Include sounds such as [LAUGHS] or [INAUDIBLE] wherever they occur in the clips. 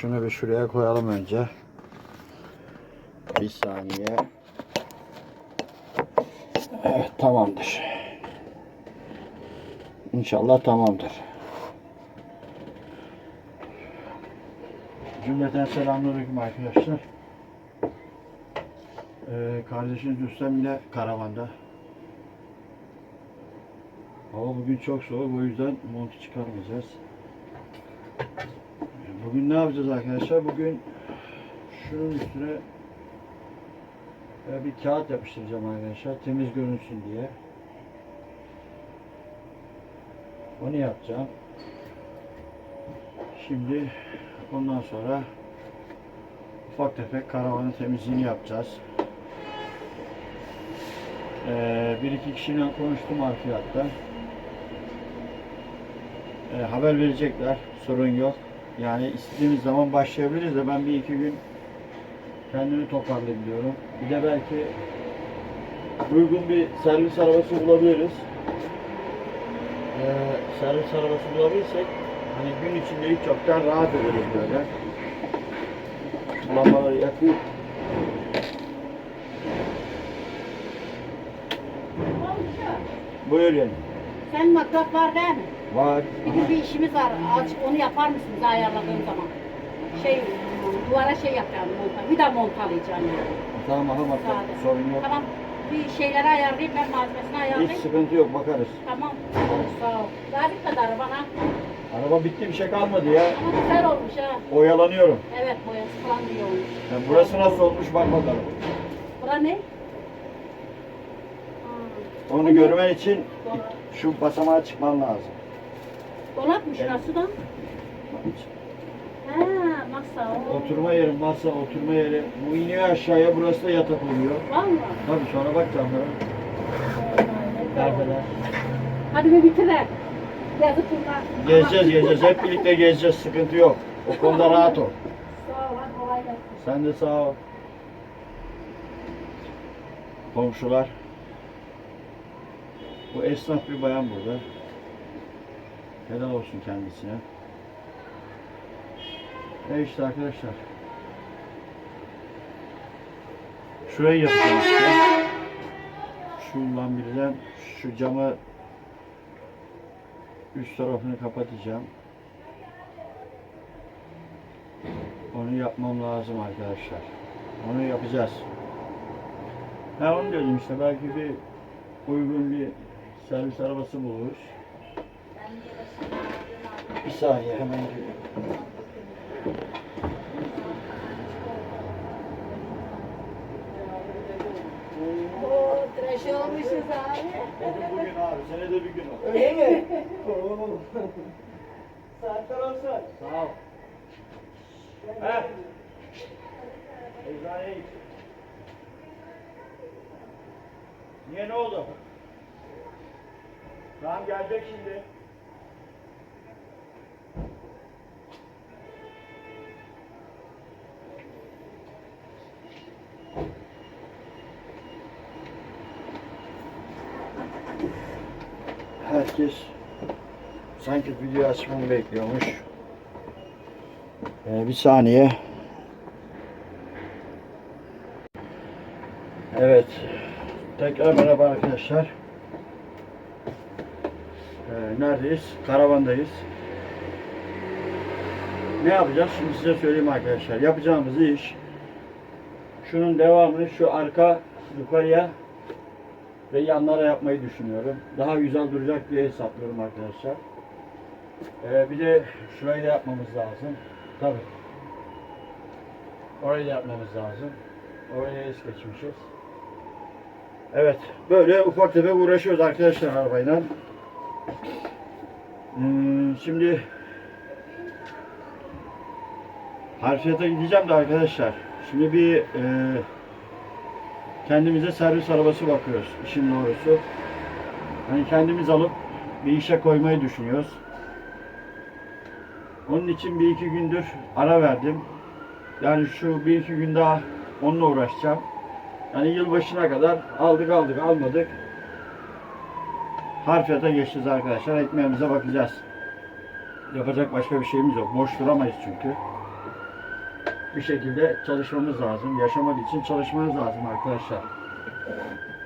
Şunu bir şuraya koyalım önce. Bir saniye. Evet tamamdır. İnşallah tamamdır. Cümleten selamünaleyküm arkadaşlar. Ee, kardeşiniz Rüstem yine karavanda. Hava bugün çok soğuk o yüzden montu çıkarmayacağız. Bugün ne yapacağız arkadaşlar? Bugün şunun üstüne e, bir kağıt yapıştıracağım arkadaşlar temiz görünsün diye. Onu yapacağım. Şimdi ondan sonra ufak tefek karavanın temizliğini yapacağız. Ee, bir iki kişiyle konuştum harfiyatta. Ee, haber verecekler. Sorun yok. Yani istediğimiz zaman başlayabiliriz de ben bir iki gün kendimi toparlayayım diyorum. Bir de belki uygun bir servis arabası bulabiliriz. Ee, servis arabası bulabilirsek hani gün içinde hiç çoktan rahat ederiz böyle. Lambaları yakayım. Buyur yani. Sen matkap var değil mi? Var. Bizim bir işimiz var. Azıcık onu yapar mısın bize ayarladığın zaman? Şey, duvara şey yapacağım monta. Bir de montalayacağım yani. Tamam bak Sade. sorun yok. Tamam. Bir şeyleri ayarlayayım ben malzemesini Hiç ayarlayayım. sıkıntı yok bakarız. Tamam. Sağ ol. Daha bir kadar bana. Araba bitti bir şey kalmadı ya. Ama güzel olmuş ha. Oyalanıyorum. Evet boyası falan iyi olmuş. Yani burası nasıl olmuş bak bakalım. Bura ne? Onu görmen için şu basamağa çıkman lazım. Dolapmış şurası da. Ha, masa. o. Oturma yeri, masa, oturma yeri. Bu iniyor aşağıya, burası da yatak oluyor. Vallahi. Tabii sonra bak camlara. Perdeler. Hadi bir bitirelim. Yazık bunlar. Gezeceğiz, gezeceğiz. Hep birlikte gezeceğiz. Sıkıntı yok. O konuda rahat ol. Sağ ol, hadi kolay gelsin. Sen de sağ ol. Komşular. Bu esnaf bir bayan burada. Helal olsun kendisine. E işte arkadaşlar. Şurayı yapacağım işte. Şu lambirden şu camı üst tarafını kapatacağım. Onu yapmam lazım arkadaşlar. Onu yapacağız. Ha onu dedim işte belki bir uygun bir servis arabası buluruz. Bir saniye hemen geliyorum. Oo, tıraş olmuşuz abi. Bugün abi, senede bir gün o. Öyle mi? Saatler olsun. Sağ ol. He. Eczaneye git. Niye ne oldu? Tamam gelecek şimdi. Herkes sanki video açmamı bekliyormuş. Ee, bir saniye. Evet. Tekrar merhaba arkadaşlar. Ee, neredeyiz? Karavandayız. Ne yapacağız? Şimdi size söyleyeyim arkadaşlar. Yapacağımız iş şunun devamını şu arka yukarıya ve yanlara yapmayı düşünüyorum. Daha güzel duracak diye hesaplıyorum arkadaşlar. Ee, bir de şurayı da yapmamız lazım. Tabii. Orayı da yapmamız lazım. Oraya es geçmişiz. Evet. Böyle ufak tefek uğraşıyoruz arkadaşlar arabayla. Hmm, şimdi harfiyata gideceğim de arkadaşlar. Şimdi bir e, kendimize servis arabası bakıyoruz. işin doğrusu. Hani kendimiz alıp bir işe koymayı düşünüyoruz. Onun için bir iki gündür ara verdim. Yani şu bir iki gün daha onunla uğraşacağım. Yani yılbaşına kadar aldık aldık almadık. Harfiyata geçeceğiz arkadaşlar. Ekmeğimize bakacağız. Yapacak başka bir şeyimiz yok. Boş duramayız çünkü. Bir şekilde çalışmamız lazım. Yaşamak için çalışmanız lazım arkadaşlar.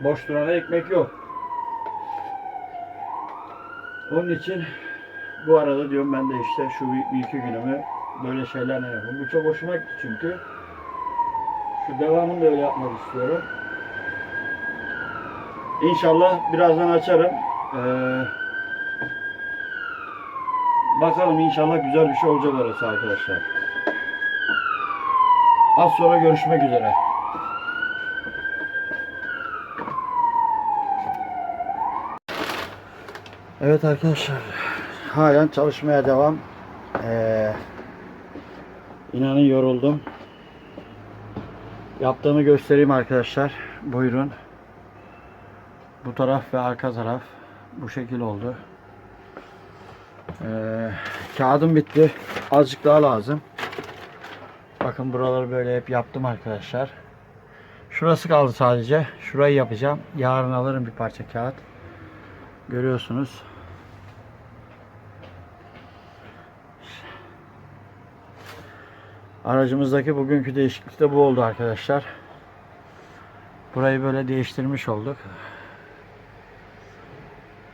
Boş durana ekmek yok. Onun için bu arada diyorum ben de işte şu bir, iki günümü böyle şeylerle yapıyorum. Bu çok hoşuma gitti çünkü. Şu devamını da öyle yapmak istiyorum. İnşallah birazdan açarım. Ee, bakalım inşallah güzel bir şey olacak orası arkadaşlar. Az sonra görüşmek üzere. Evet arkadaşlar. Halen çalışmaya devam. Ee, inanın yoruldum. Yaptığımı göstereyim arkadaşlar. Buyurun. Bu taraf ve arka taraf bu şekil oldu. Ee, kağıdım bitti. Azıcık daha lazım. Bakın buraları böyle hep yaptım arkadaşlar. Şurası kaldı sadece. Şurayı yapacağım. Yarın alırım bir parça kağıt. Görüyorsunuz. Aracımızdaki bugünkü değişiklik de bu oldu arkadaşlar. Burayı böyle değiştirmiş olduk.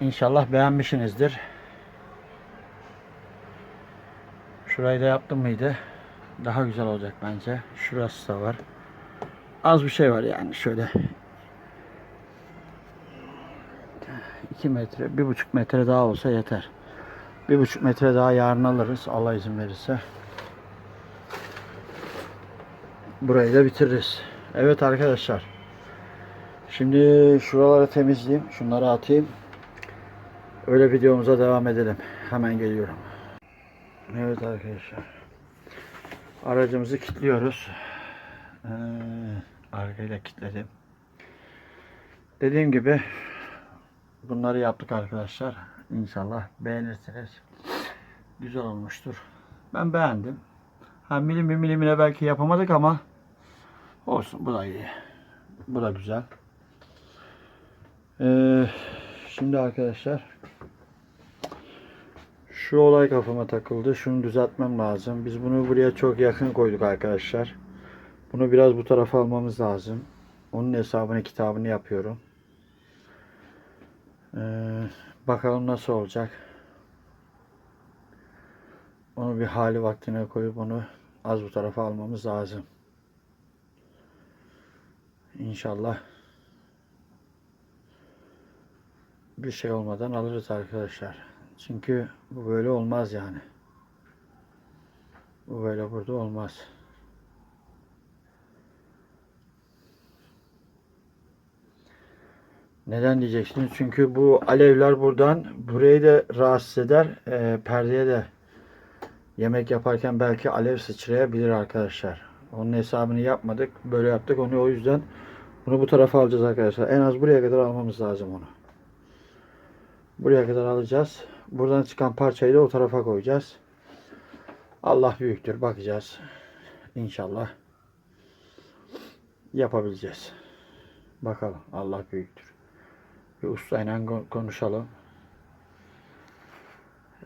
İnşallah beğenmişsinizdir. Şurayı da yaptım mıydı? Daha güzel olacak bence. Şurası da var. Az bir şey var yani şöyle. 2 metre, 1,5 metre daha olsa yeter. 1,5 metre daha yarın alırız. Allah izin verirse. Burayı da bitiririz. Evet arkadaşlar. Şimdi şuraları temizleyeyim. Şunları atayım. Öyle videomuza devam edelim. Hemen geliyorum. Evet arkadaşlar. Aracımızı kilitliyoruz. Ee, arkayla kilitledim. Dediğim gibi bunları yaptık arkadaşlar. İnşallah beğenirsiniz. Güzel olmuştur. Ben beğendim. Ha milim bir milimine belki yapamadık ama olsun bu da iyi. Bu da güzel. Ee, şimdi arkadaşlar şu olay kafama takıldı. Şunu düzeltmem lazım. Biz bunu buraya çok yakın koyduk arkadaşlar. Bunu biraz bu tarafa almamız lazım. Onun hesabını kitabını yapıyorum. Ee, bakalım nasıl olacak. Onu bir hali vaktine koyup onu az bu tarafa almamız lazım. İnşallah bir şey olmadan alırız arkadaşlar. Çünkü bu böyle olmaz yani. Bu böyle burada olmaz. Neden diyeceksiniz? Çünkü bu alevler buradan burayı da rahatsız eder. Ee, perdeye de yemek yaparken belki alev sıçrayabilir arkadaşlar. Onun hesabını yapmadık. Böyle yaptık. Onu o yüzden bunu bu tarafa alacağız arkadaşlar. En az buraya kadar almamız lazım onu. Buraya kadar alacağız. Buradan çıkan parçayı da o tarafa koyacağız. Allah büyüktür. Bakacağız. İnşallah yapabileceğiz. Bakalım. Allah büyüktür. Bir ustayla ko- konuşalım.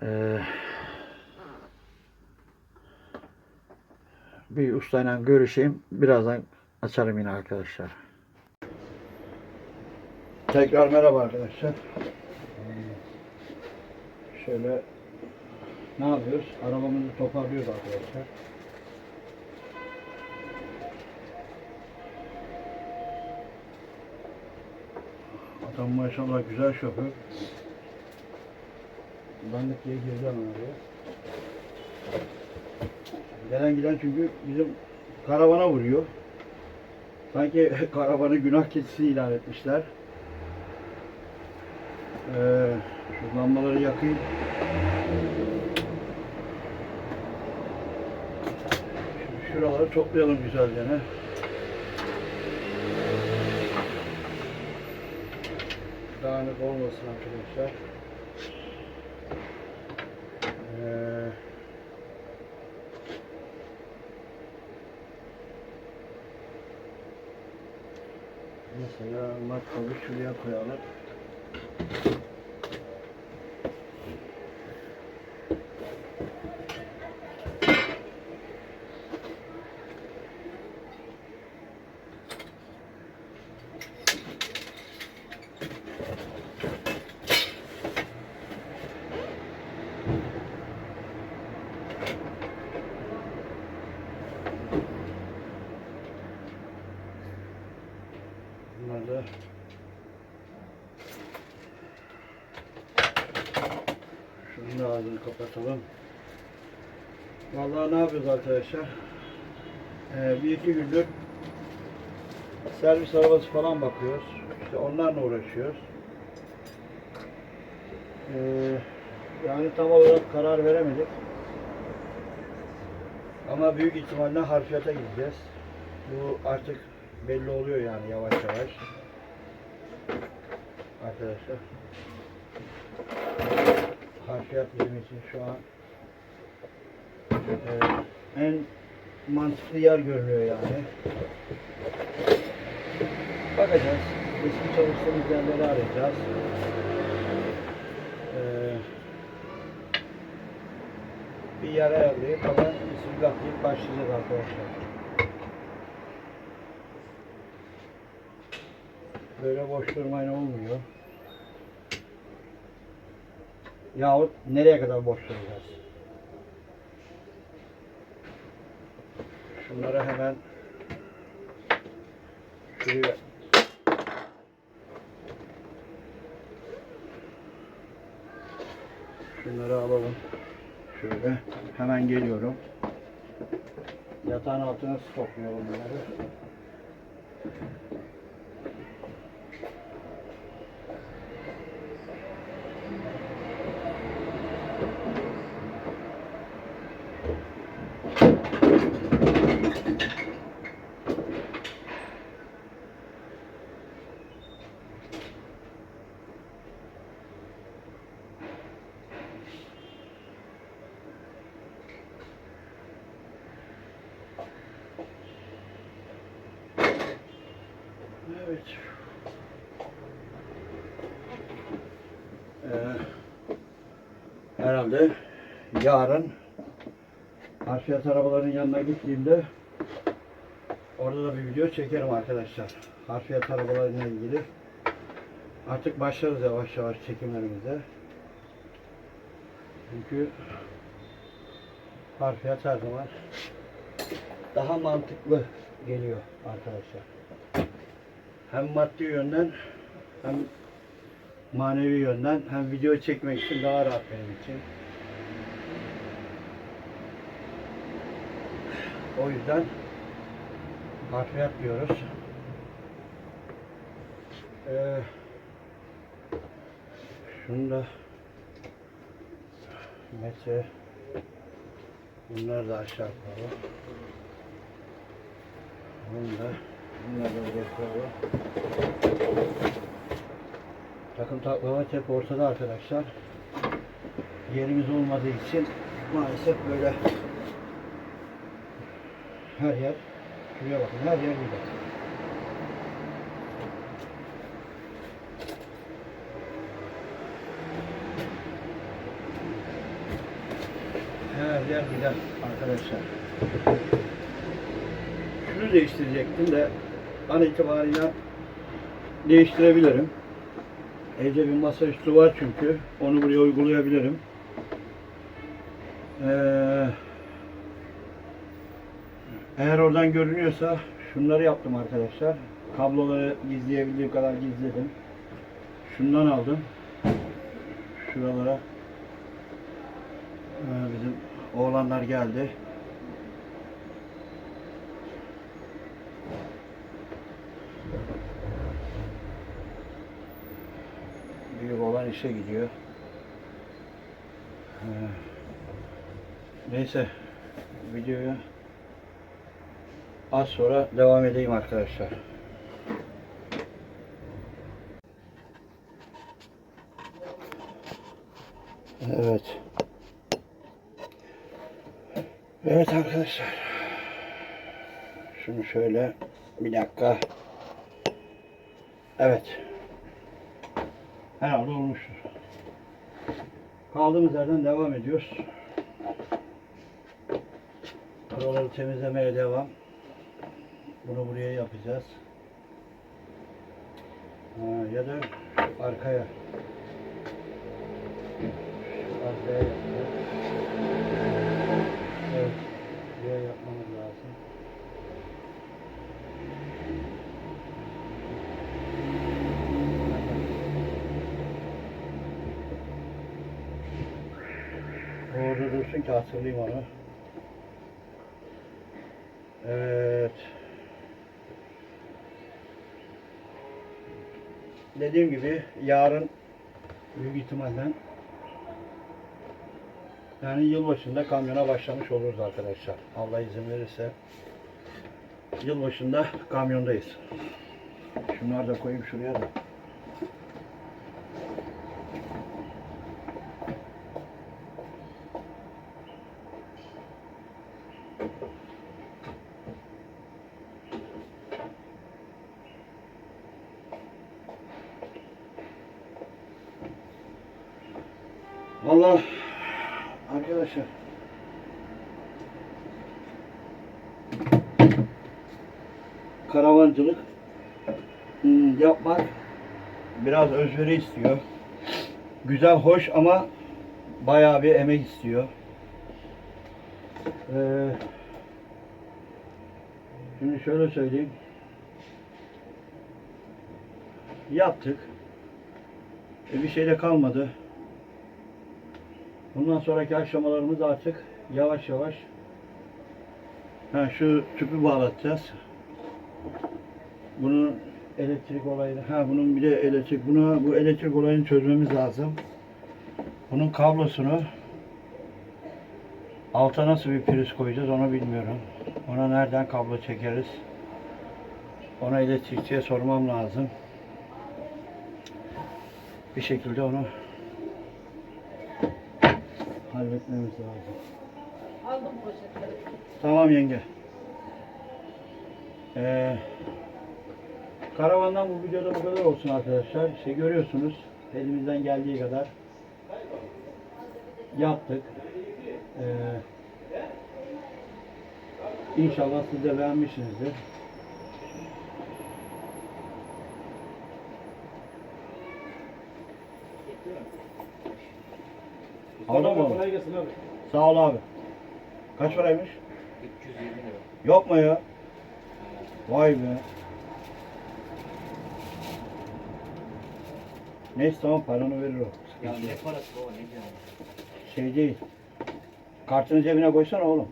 Ee, bir ustayla görüşeyim. Birazdan açarım yine arkadaşlar. Tekrar merhaba arkadaşlar. Şöyle ne yapıyoruz? Arabamızı toparlıyoruz arkadaşlar. Adam maşallah güzel şoför. Benlik diye hemen oraya. Gelen giden çünkü bizim karavana vuruyor. Sanki [LAUGHS] karavanı günah keçisi ilan etmişler. Ee, şu lambaları yakayım. Şu- Şuraları toplayalım güzelce ne? Dağınık olmasın arkadaşlar. Ee, mesela matbalı şuraya koyalım. Bunlar da Şunu kapatalım. Vallahi ne yapıyoruz arkadaşlar? Ee, bir iki gündür servis arabası falan bakıyoruz. İşte onlarla uğraşıyoruz. Ee, yani tam olarak karar veremedik. Ama büyük ihtimalle harfiyata gideceğiz. Bu artık belli oluyor yani yavaş yavaş. Arkadaşlar. Harfiyat bizim için şu an e, en mantıklı yer görünüyor yani. Bakacağız. Eski çalıştığımız yerleri arayacağız. Ee, bir yer ayarlayıp hemen bismillahlayıp başlayacağız arkadaşlar. Böyle boş durmayla olmuyor. Yahut nereye kadar boş duracağız? Şunları hemen şuraya Şunları alalım. Şöyle hemen geliyorum. Yatağın altına stoklayalım bunları. Evet. Ee, herhalde yarın harfiyat arabaların yanına gittiğimde orada da bir video çekerim arkadaşlar. Harfiyat arabalarıyla ilgili. Artık başlarız yavaş yavaş çekimlerimize. Çünkü harfiyat her zaman daha mantıklı geliyor arkadaşlar hem maddi yönden hem manevi yönden hem video çekmek için daha rahat benim için. O yüzden harfiyat diyoruz. Ee, şunu da metre bunları da aşağı koyalım. Bunu da bunları da koyalım. Takım taklama hep ortada arkadaşlar. Yerimiz olmadığı için maalesef böyle her yer şuraya bakın her yer burada. Her yer güzel arkadaşlar. Değiştirecektim de an itibariyle değiştirebilirim. Evde bir masaüstü var çünkü. Onu buraya uygulayabilirim. Ee, eğer oradan görünüyorsa şunları yaptım arkadaşlar. Kabloları gizleyebildiğim kadar gizledim. Şundan aldım. Şuralara ee, bizim oğlanlar geldi. Büyük olan işe gidiyor. Ee, Neyse videoya az sonra devam edeyim arkadaşlar. Evet. Evet arkadaşlar. Şunu şöyle bir dakika. Evet. Herhalde olmuştur. Kaldığımız yerden devam ediyoruz. Buraları temizlemeye devam. Bunu buraya yapacağız. Ha, ya da arkaya. Şu arkaya yapacağız. Ki hatırlayayım onu. Evet. Dediğim gibi yarın büyük ihtimalle yani yılbaşında kamyona başlamış oluruz arkadaşlar. Allah izin verirse yılbaşında kamyondayız. Şunları da koyayım şuraya da. Vallahi arkadaşlar karavancılık hmm, yapmak biraz özveri istiyor. Güzel, hoş ama bayağı bir emek istiyor. Ee, şimdi şöyle söyleyeyim. Yaptık. E, bir şey de kalmadı. Bundan sonraki aşamalarımız artık yavaş yavaş ha, şu tüpü bağlatacağız. Bunun elektrik olayını, ha bunun bir de elektrik, bunu bu elektrik olayını çözmemiz lazım. Bunun kablosunu alta nasıl bir priz koyacağız onu bilmiyorum. Ona nereden kablo çekeriz? Ona elektrikçiye sormam lazım. Bir şekilde onu halletmemiz lazım. Aldım poşetleri. Tamam yenge. Ee, karavandan bu videoda bu kadar olsun arkadaşlar. İşte görüyorsunuz elimizden geldiği kadar yaptık. Ee, inşallah siz de beğenmişsinizdir. Aldın mı? Kolay gelsin abi. Sağ ol abi. Kaç paraymış? 320 lira. Yok mu ya? Vay be. Neyse tamam paranı verir o. Ya ne parası baba ne diyorsun? Şey değil. Kartını cebine koysana oğlum.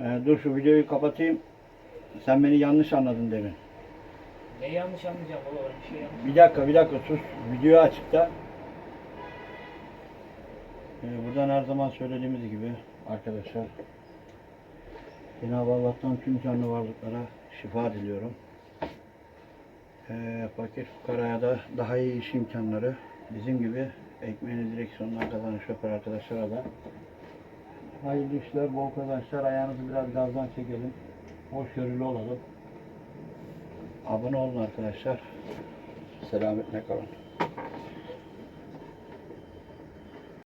Ee, dur şu videoyu kapatayım. Sen beni yanlış anladın demin. Ne yanlış anlayacağım baba ben bir şey yanlış. Bir dakika bir dakika sus. Videoyu açık da. Ee, buradan her zaman söylediğimiz gibi arkadaşlar. Cenab-ı Allah'tan tüm canlı varlıklara şifa diliyorum. Ee, fakir fukaraya da daha iyi iş imkanları bizim gibi ekmeğini direksiyondan kazanan şoför arkadaşlara da hayırlı işler, bol kazançlar. Ayağınızı biraz gazdan çekelim. Hoşgörülü olalım. Abone olun arkadaşlar. Selametle kalın.